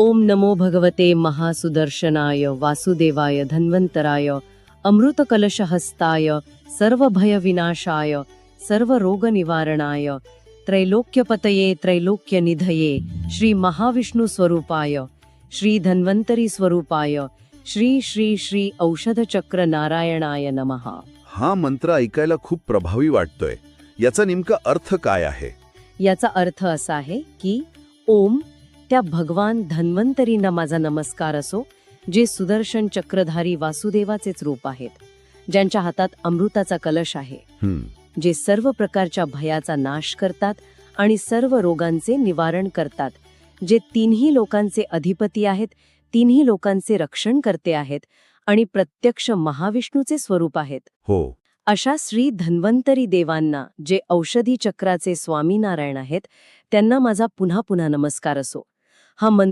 ओम नमो भगवते महासुदर्शनाय वासुदेवाय धन्वंतराय अमृतकलशहस्ताय सर्वभयविनाशाय सर्वरोगनिवारणाय त्रैलोक्यपतये त्रैलोक्यनिधये श्री महाविष्णू स्वरूपाय श्री धन्वंतरी स्वरूपाय श्री श्री श्री औषधचक्र नारायणाय नमः. हा मंत्र ऐकायला खूप प्रभावी वाटतोय. याचा नेमका अर्थ काय आहे? याचा अर्थ असा आहे की ओम त्या भगवान धन्वंतरींना माझा नमस्कार असो जे सुदर्शन चक्रधारी वासुदेवाचेच रूप आहेत ज्यांच्या हातात अमृताचा कलश आहे जे सर्व प्रकारच्या भयाचा नाश करतात आणि सर्व रोगांचे निवारण करतात जे तिन्ही लोकांचे अधिपती आहेत तिन्ही लोकांचे रक्षण करते आहेत आणि प्रत्यक्ष महाविष्णूचे स्वरूप आहेत. हो. अशा श्री धन्वंतरी देवांना जे औषधी चक्राचे स्वामीनारायण आहेत त्यांना माझा पुन्हा पुन्हा नमस्कार असो. हा मन